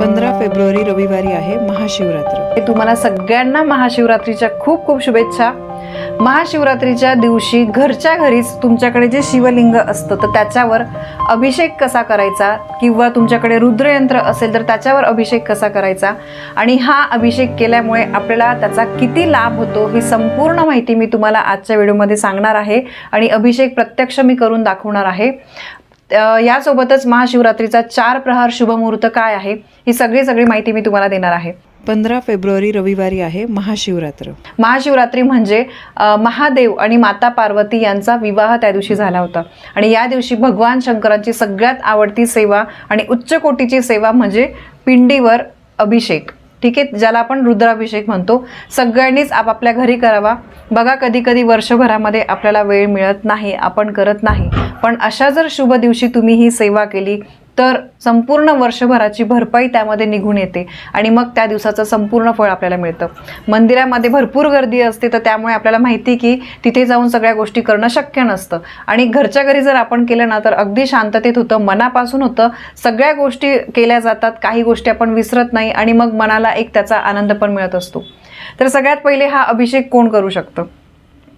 पंधरा फेब्रुवारी रविवारी आहे महाशिवरात्र. तुम्हाला सगळ्यांना महाशिवरात्रीच्या खूप खूप शुभेच्छा. महाशिवरात्रीच्या दिवशी घरच्या घरीच तुमच्याकडे जे शिवलिंग असतं तर त्याच्यावर अभिषेक कसा करायचा किंवा तुमच्याकडे रुद्रयंत्र असेल तर त्याच्यावर अभिषेक कसा करायचा? आणि हा अभिषेक केल्यामुळे आपल्याला त्याचा किती लाभ होतो ही संपूर्ण माहिती मी तुम्हाला आजच्या व्हिडिओमध्ये सांगणार आहे. आणि अभिषेक प्रत्यक्ष मी करून दाखवणार आहे. यासोबतच महाशिवरात्रीचा चार प्रहार शुभमुहूर्त काय आहे ही सगळी सगळी माहिती मी तुम्हाला देणार आहे. पंधरा फेब्रुवारी रविवारी आहे महाशिवरात्र. महाशिवरात्री म्हणजे महादेव आणि माता पार्वती यांचा विवाह त्या दिवशी झाला होता. आणि या दिवशी भगवान शंकरांची सगळ्यात आवडती सेवा आणि उच्च कोटीची सेवा म्हणजे पिंडीवर अभिषेक. ठीक आहे? ज्याला आपण रुद्राभिषेक म्हणतो. सगळ्यांनीच आपापल्या घरी करावा. बघा कधी कधी वर्षभरामध्ये आपल्याला वेळ मिळत नाही आपण करत नाही. पण अशा जर शुभ दिवशी तुम्ही ही सेवा केली तर संपूर्ण वर्षभराची भरपाई त्यामध्ये निघून येते आणि मग त्या दिवसाचं संपूर्ण फळ आपल्याला मिळतं. मंदिरामध्ये भरपूर गर्दी असते तर त्यामुळे आपल्याला माहिती की तिथे जाऊन सगळ्या गोष्टी करणं शक्य नसतं. आणि घरच्या घरी जर आपण केलं ना तर अगदी शांततेत होतं मनापासून होतं. सगळ्या गोष्टी केल्या जातात काही गोष्टी आपण विसरत नाही आणि मग मनाला एक त्याचा आनंद पण मिळत असतो. तर सगळ्यात पहिले हा अभिषेक कोण करू शकतं?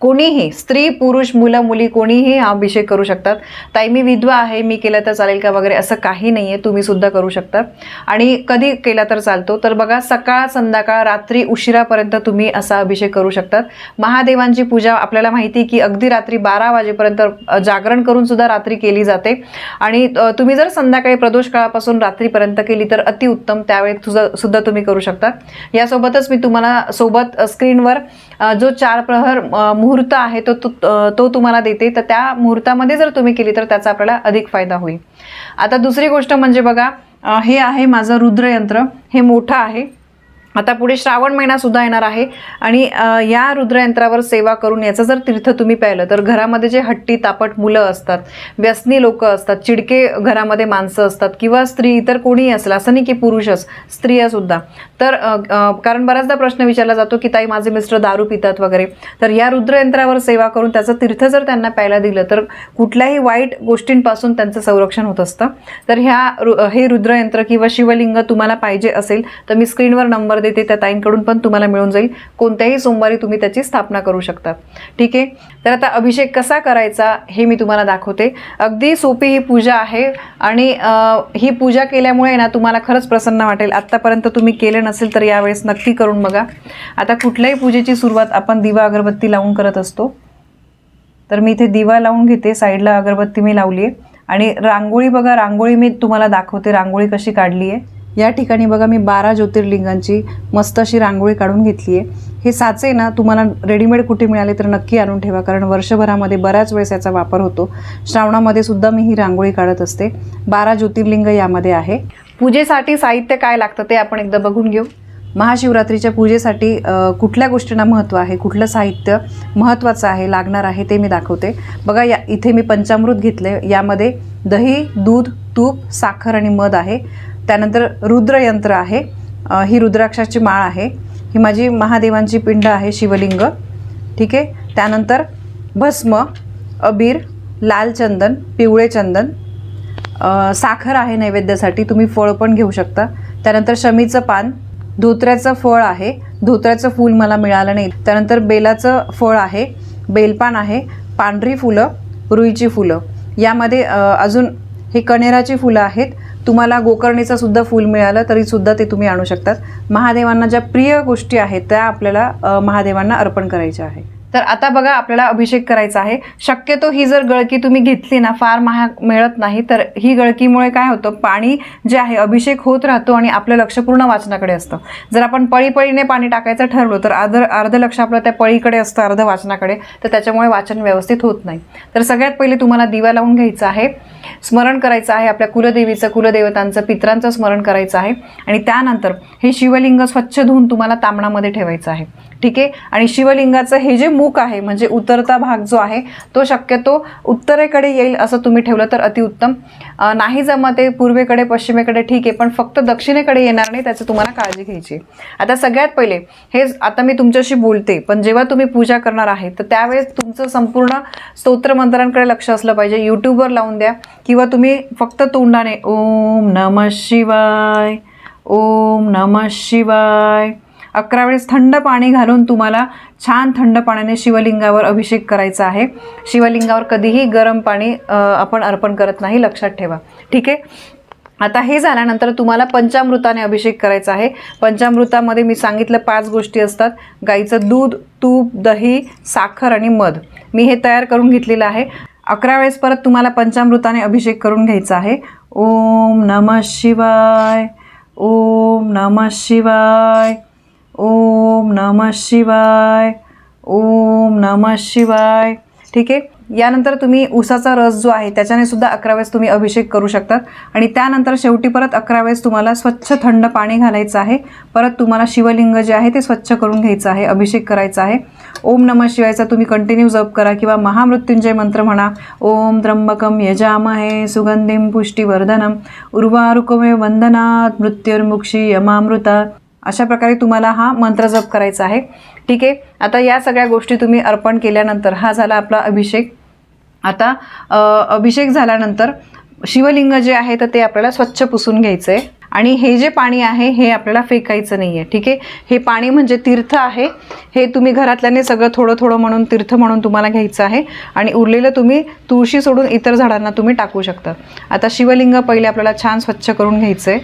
कोणीही स्त्री पुरुष मुलं मुली कोणीही हा अभिषेक करू शकतात. ताई मी विधवा आहे मी केलं तर चालेल का वगैरे असं काही नाही आहे तुम्ही सुद्धा करू शकता. आणि कधी केला तर चालतो. तर बघा सकाळ संध्याकाळ रात्री उशिरापर्यंत तुम्ही असा अभिषेक करू शकतात. महादेवांची पूजा आपल्याला माहिती की अगदी रात्री बारा वाजेपर्यंत जागरण करून सुद्धा रात्री केली जाते. आणि तुम्ही जर संध्याकाळी प्रदोष काळापासून रात्रीपर्यंत केली तर अतिउत्तम त्यावेळी तुझं सुद्धा तुम्ही करू शकता. यासोबतच मी तुम्हाला सोबत स्क्रीनवर जो चार प्रहर अ, मुहूर्त आहे तो तो तो तुम्हाला देते. तर त्या मुहूर्तामध्ये जर तुम्ही केली तर त्याचा आपल्याला अधिक फायदा होईल. आता दुसरी गोष्ट म्हणजे बघा हे आहे माझं रुद्रयंत्र. हे मोठं आहे. आता पुढे श्रावण महिना सुद्धा येणार आहे आणि या रुद्रयंत्रावर सेवा करून याचं जर तीर्थ तुम्ही प्यायलं तर घरामध्ये जे हट्टी तापट मुलं असतात व्यसनी लोक असतात चिडके घरामध्ये माणसं असतात किंवा स्त्री इतर कोणीही असेल असं नाही की पुरुषच स्त्रियासुद्धा तर कारण बऱ्याचदा प्रश्न विचारला जातो की ताई माझे मिस्टर दारू पितात वगैरे तर या रुद्रयंत्रावर सेवा करून त्याचं तीर्थ जर त्यांना प्यायला दिलं तर कुठल्याही वाईट गोष्टींपासून त्यांचं संरक्षण होत असतं. तर ह्या रु- हे रुद्रयंत्र किंवा शिवलिंग तुम्हाला पाहिजे असेल तर मी स्क्रीनवर नंबर देते त्या ताईंकडून पण तुम्हाला मिळून जाईल. कोणत्याही सोमवारी तुम्ही त्याची स्थापना करू शकता. ठीक आहे? तर आता अभिषेक कसा करायचा हे मी तुम्हाला दाखवते. अगदी सोपी ही पूजा आहे आणि ही पूजा केल्यामुळे ना तुम्हाला खरंच प्रसन्न वाटेल. आत्तापर्यंत तुम्ही केलं नसेल तर यावेळेस नक्की करून बघा. आता कुठल्याही पूजेची सुरुवात आपण दिवा अगरबत्ती लावून करत असतो. तर मी इथे दिवा लावून घेते. साईडला अगरबत्ती मी लावली आहे आणि रांगोळी बघा. रांगोळी मी तुम्हाला दाखवते. रांगोळी कशी काढली आहे या ठिकाणी बघा मी बारा ज्योतिर्लिंगांची मस्त अशी रांगोळी काढून घेतली आहे हे साचे ना तुम्हाला रेडीमेड कुठे मिळाले तर नक्की आणून ठेवा कारण वर्षभरामध्ये बऱ्याच वेळेस याचा वापर होतो. श्रावणामध्ये सुद्धा मी ही रांगोळी काढत असते. बारा ज्योतिर्लिंग यामध्ये आहे. पूजेसाठी साहित्य काय लागतं ते आपण एकदा बघून घेऊ. महाशिवरात्रीच्या पूजेसाठी कुठल्या गोष्टींना महत्त्व आहे कुठलं साहित्य महत्त्वाचं आहे लागणार आहे ते मी दाखवते. बघा या इथे मी पंचामृत घेतले यामध्ये दही दूध तूप साखर आणि मध आहे. त्यानंतर रुद्रयंत्र आहे. ही रुद्राक्षाची माळ आहे. ही माझी महादेवांची पिंड आहे शिवलिंग. ठीक आहे? त्यानंतर भस्म अबीर लाल चंदन पिवळे चंदन. साखर आहे नैवेद्यासाठी तुम्ही फळ पण घेऊ शकता. त्यानंतर शमीचं पान धोत्र्याचं फळ आहे. धोत्र्याचं फूल मला मिळालं नाही. त्यानंतर बेलाचं फळ आहे. बेलपान आहे. पांढरी फुलं रुईची फुलं. यामध्ये अजून हे कणेराची फुलं आहेत. तुम्हाला गोकर्णीचं सुद्धा फूल मिळालं तरी सुद्धा ते तुम्ही आणू शकतात. महादेवांना ज्या प्रिय गोष्टी आहेत त्या आपल्याला महादेवांना अर्पण करायच्या आहे. तर आता बघा आपल्याला अभिषेक करायचा आहे. शक्यतो ही जर गळकी तुम्ही घेतली ना फार महाग मिळत नाही तर ही गळकीमुळे काय होतं पाणी जे आहे अभिषेक होत राहतो आणि आपलं लक्ष पूर्ण वाचनाकडे असतं. जर आपण पळीपळीने पाणी टाकायचं ठरलो तर अर्ध अर्ध लक्ष आपलं त्या पळीकडे असतं अर्ध वाचनाकडे. तर त्याच्यामुळे वाचन व्यवस्थित होत नाही. तर सगळ्यात पहिले तुम्हाला दिवा लावून घ्यायचा आहे. स्मरण करायचं आहे आपल्या कुलदेवीचं कुलदेवतांचं पित्रांचं स्मरण करायचं आहे. आणि त्यानंतर हे शिवलिंग स्वच्छ धुवून तुम्हाला तांबणामध्ये ठेवायचं आहे. ठीक आहे? आणि शिवलिंगाचं हे जे मुख आहे म्हणजे उतरता भाग जो आहे तो शक्यतो उत्तरेकडे येईल असं तुम्ही ठेवलं तर अतिउत्तम नाही जमत आहे पूर्वेकडे पश्चिमेकडे ठीक आहे पण फक्त दक्षिणेकडे येणार नाही त्याचं तुम्हाला काळजी घ्यायची आहे. आता सगळ्यात पहिले हे आता मी तुमच्याशी बोलते पण जेव्हा तुम्ही पूजा करणार आहे तर त्यावेळेस तुमचं संपूर्ण स्तोत्रमंत्रांकडे लक्ष असलं पाहिजे. यूट्यूबवर लावून द्या किंवा तुम्ही फक्त तोंडाने ओम नम शिवाय ओम नम शिवाय. अकरा वेळेस थंड पाणी घालून तुम्हाला छान थंड पाण्याने शिवलिंगावर अभिषेक करायचा आहे. शिवलिंगावर कधीही गरम पाणी आपण अर्पण करत नाही लक्षात ठेवा. ठीक आहे? आता हे झाल्यानंतर तुम्हाला पंचामृताने अभिषेक करायचा आहे. पंचामृतामध्ये मी सांगितलं पाच गोष्टी असतात. गाईचं दूध तूप दही साखर आणि मध. मी हे तयार करून घेतलेलं आहे. अकरा वेळेस परत तुम्हाला पंचामृताने अभिषेक करून घ्यायचा आहे. ओम नम शिवाय ओम नम शिवाय ओम नम शिवाय ओम नम शिवाय. ठीक आहे? यानंतर तुम्ही उसाचा रस जो आहे त्याच्याने सुद्धा अकरा वेळेस तुम्ही अभिषेक करू शकतात. आणि त्यानंतर शेवटी परत अकरा वेळेस तुम्हाला स्वच्छ थंड पाणी घालायचं आहे. परत तुम्हाला शिवलिंग जे आहे ते स्वच्छ करून घ्यायचं आहे अभिषेक करायचा आहे. ओम नम शिवायचा तुम्ही कंटिन्यू जप करा किंवा महामृत्युंजय मंत्र म्हणा. ओम त्र्यंबकम यजामहे सुगंधीम पुष्टीवर्धनम. उर्वारुकमे वंदनात मृत्युर्मुक्षी यमामृता. अशा प्रकारे तुम्हाला हा मंत्र जप करायचा आहे. ठीक आहे. आता या सगळ्या गोष्टी तुम्ही अर्पण केल्यानंतर हा झाला आपला अभिषेक. आता अभिषेक झाल्यानंतर शिवलिंग जे आहे तर ते आपल्याला स्वच्छ पुसून घ्यायचं आहे आणि हे जे पाणी आहे हे आपल्याला फेकायचं नाही आहे ठीक आहे? हे पाणी म्हणजे तीर्थ आहे. हे तुम्ही घरातल्याने सगळं थोडं थोडं म्हणून तीर्थ म्हणून तुम्हाला घ्यायचं आहे. आणि उरलेलं तुम्ही तुळशी सोडून इतर झाडांना तुम्ही टाकू शकता. आता शिवलिंग पहिले आपल्याला छान स्वच्छ करून घ्यायचं आहे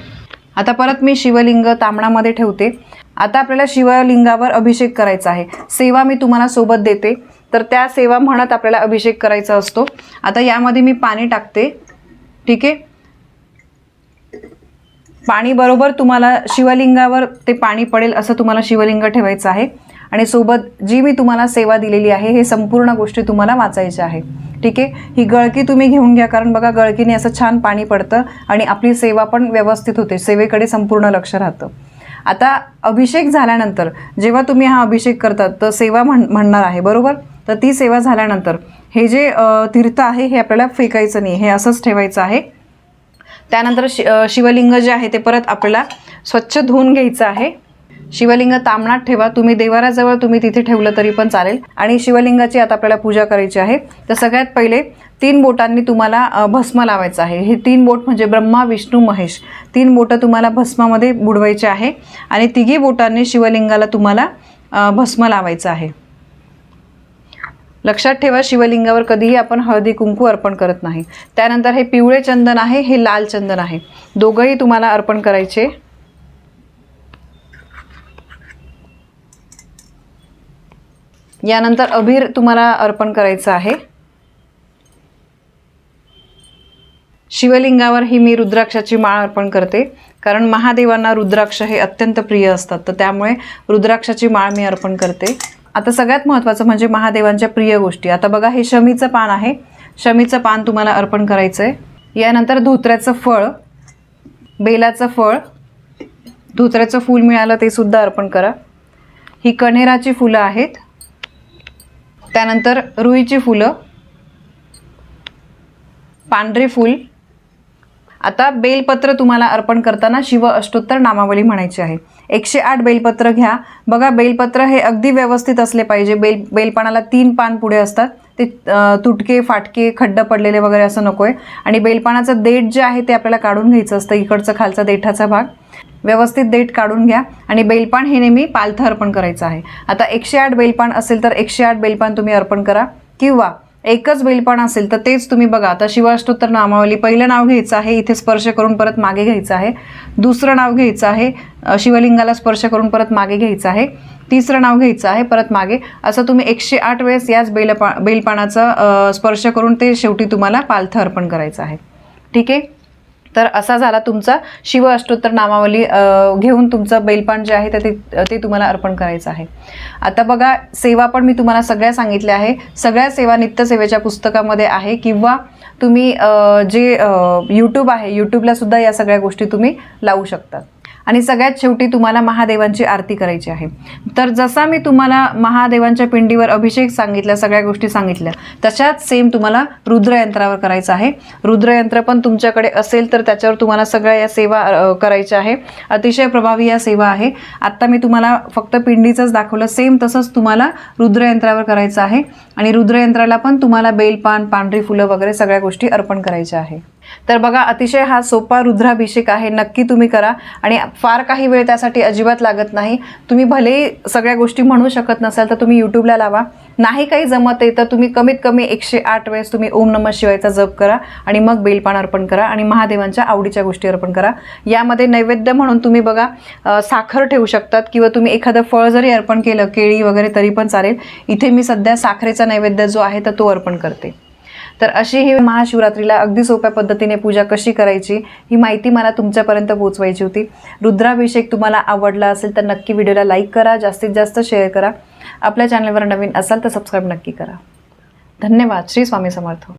आता परत मी शिवलिंग तांबणामध्ये ठेवते. आता आपल्याला शिवलिंगावर अभिषेक करायचा आहे. सेवा मी तुम्हाला सोबत देते. तर त्या सेवा म्हणत आपल्याला अभिषेक करायचा असतो. आता यामध्ये मी पाणी टाकते. ठीक आहे? पाणी बरोबर तुम्हाला शिवलिंगावर ते पाणी पडेल असं तुम्हाला शिवलिंग ठेवायचं आहे. आणि सोबत जी मी तुम्हाला सेवा दिलेली आहे हे संपूर्ण गोष्टी तुम्हाला वाचायच्या आहे. ठीक आहे? ही गळकी तुम्ही घेऊन घ्या कारण बघा गळकीने असं छान पाणी पडतं आणि आपली सेवा पण व्यवस्थित होते. सेवेकडे संपूर्ण लक्ष राहतं. आता अभिषेक झाल्यानंतर जेव्हा तुम्ही हा अभिषेक करतात तर सेवा म्हण म्हणणार आहे. बरोबर? तर ती सेवा झाल्यानंतर हे जे तीर्थ आहे हे आपल्याला फेकायचं नाही हे असंच ठेवायचं आहे. त्यानंतर शि शिवलिंग जे आहे ते परत आपल्याला स्वच्छ धुवून घ्यायचं आहे. शिवलिंग तामणात ठेवा तुम्ही देवाराजवळ तुम्ही तिथे ठेवलं तरी पण चालेल. आणि शिवलिंगाची आता आपल्याला पूजा करायची आहे. तर सगळ्यात पहिले तीन बोटांनी तुम्हाला भस्म लावायचं आहे. हे तीन बोट म्हणजे ब्रह्मा विष्णू महेश. तीन बोटं तुम्हाला भस्मामध्ये बुडवायचे आहे. आणि तिघी बोटांनी शिवलिंगाला तुम्हाला भस्म लावायचं आहे. लक्षात ठेवा शिवलिंगावर कधीही आपण हळदी कुंकू अर्पण करत नाही. त्यानंतर हे पिवळे चंदन आहे हे लाल चंदन आहे. दोघंही तुम्हाला अर्पण करायचे. यानंतर अभिर तुम्हाला अर्पण करायचं आहे. शिवलिंगावर ही मी रुद्राक्षाची माळ अर्पण करते. कारण महादेवांना रुद्राक्ष हे अत्यंत प्रिय असतात. तर त्यामुळे रुद्राक्षाची माळ मी अर्पण करते. आता सगळ्यात महत्त्वाचं म्हणजे महादेवांच्या प्रिय गोष्टी. आता बघा हे शमीचं पान आहे. शमीचं पान तुम्हाला अर्पण करायचं आहे यानंतर धोत्र्याचं फळ बेलाचं फळ धोत्र्याचं फूल मिळालं ते सुद्धा अर्पण करा. ही कण्हेराची फुलं आहेत. त्यानंतर रुईची फुलं पांढरे फूल आता बेलपत्र तुम्हाला अर्पण करताना शिव अष्टोत्तर नामावली म्हणायची आहे. एकशे आठ बेलपत्र घ्या. बघा बेलपत्र हे अगदी व्यवस्थित असले पाहिजे. बेल बेलपानाला तीन पान पुढे असतात. ते तुटके फाटके खड्ड पडलेले वगैरे असं नको आहे आणि बेलपानाचं देठ जे आहे ते आपल्याला काढून घ्यायचं असतं इकडचं खालचा देठाचा भाग. व्यवस्थित देठ काढून घ्या. आणि बेलपान हे नेहमी पालथं अर्पण करायचं आहे. आता एकशे आठ बेलपान असेल तर एकशे आठ बेलपान तुम्ही अर्पण करा. किंवा एकच बेलपान असेल तर तेच तुम्ही बघा. आता शिवाष्टोत्तर नामावली पहिलं नाव घ्यायचं आहे इथे स्पर्श करून परत मागे घ्यायचं आहे. दुसरं नाव घ्यायचं आहे शिवलिंगाला स्पर्श करून परत मागे घ्यायचं आहे. तिसरं नाव घ्यायचं आहे परत मागे. असं तुम्ही एकशे आठ वेळेस याच बेलपा बेलपानाचा स्पर्श करून ते शेवटी तुम्हाला पालथं अर्पण करायचं आहे. ठीक आहे? तर असा झाला तुमचा शिव अष्टोत्तर नामावली घेऊन तुमचं बेलपान जे आहे तर ते ते तुम्हाला अर्पण करायचं आहे. आता बघा सेवा पण मी तुम्हाला सगळ्या सांगितल्या आहे. सगळ्या सेवा नित्यसेवेच्या पुस्तकामध्ये आहे किंवा तुम्ही जे यूट्यूब आहे यूट्यूबला सुद्धा या सगळ्या गोष्टी तुम्ही लावू शकता. आणि सगळ्यात शेवटी तुम्हाला महादेवांची आरती करायची आहे. तर जसा मी तुम्हाला महादेवांच्या पिंडीवर अभिषेक सांगितल्या सगळ्या गोष्टी सांगितल्या तशाच सेम तुम्हाला रुद्रयंत्रावर करायचं आहे. रुद्रयंत्र पण तुमच्याकडे असेल तर त्याच्यावर तुम्हाला सगळ्या या सेवा करायच्या आहे. अतिशय प्रभावी या सेवा आहे. आत्ता मी तुम्हाला फक्त पिंडीचंच दाखवलं सेम तसंच तुम्हाला रुद्रयंत्रावर करायचं आहे. आणि रुद्रयंत्राला पण तुम्हाला बेलपान पांढरी फुलं वगैरे सगळ्या गोष्टी अर्पण करायच्या आहे. तर बघा अतिशय हा सोपा रुद्राभिषेक आहे. नक्की तुम्ही करा. आणि फार काही वेळ त्यासाठी अजिबात लागत नाही. तुम्ही भलेही सगळ्या गोष्टी म्हणू शकत नसाल तर तुम्ही यूट्यूबला लावा. नाही काही जमत आहे तर तुम्ही कमीत कमी एकशे आठ वेळेस तुम्ही ओम नम शिवायचा जप करा आणि मग बेलपान अर्पण करा आणि महादेवांच्या आवडीच्या गोष्टी अर्पण करा. यामध्ये नैवेद्य म्हणून तुम्ही बघा साखर ठेवू शकतात किंवा तुम्ही एखादं फळ जरी अर्पण केलं केळी वगैरे तरी पण चालेल. इथे मी सध्या साखरेचा नैवेद्य जो आहे तर तो अर्पण करते. तर अशी ही महाशिवरात्रीला अगदी सोप्या पद्धतीने पूजा कशी करायची ही माहिती मला तुमच्यापर्यंत पोहोचवायची होती. रुद्राभिषेक तुम्हाला आवडला असेल तर नक्की व्हिडिओला लाईक करा जास्तीत जास्त शेअर करा. आपल्या चॅनलवर नवीन असाल तर सबस्क्राईब नक्की करा. धन्यवाद. श्री स्वामी समर्थ.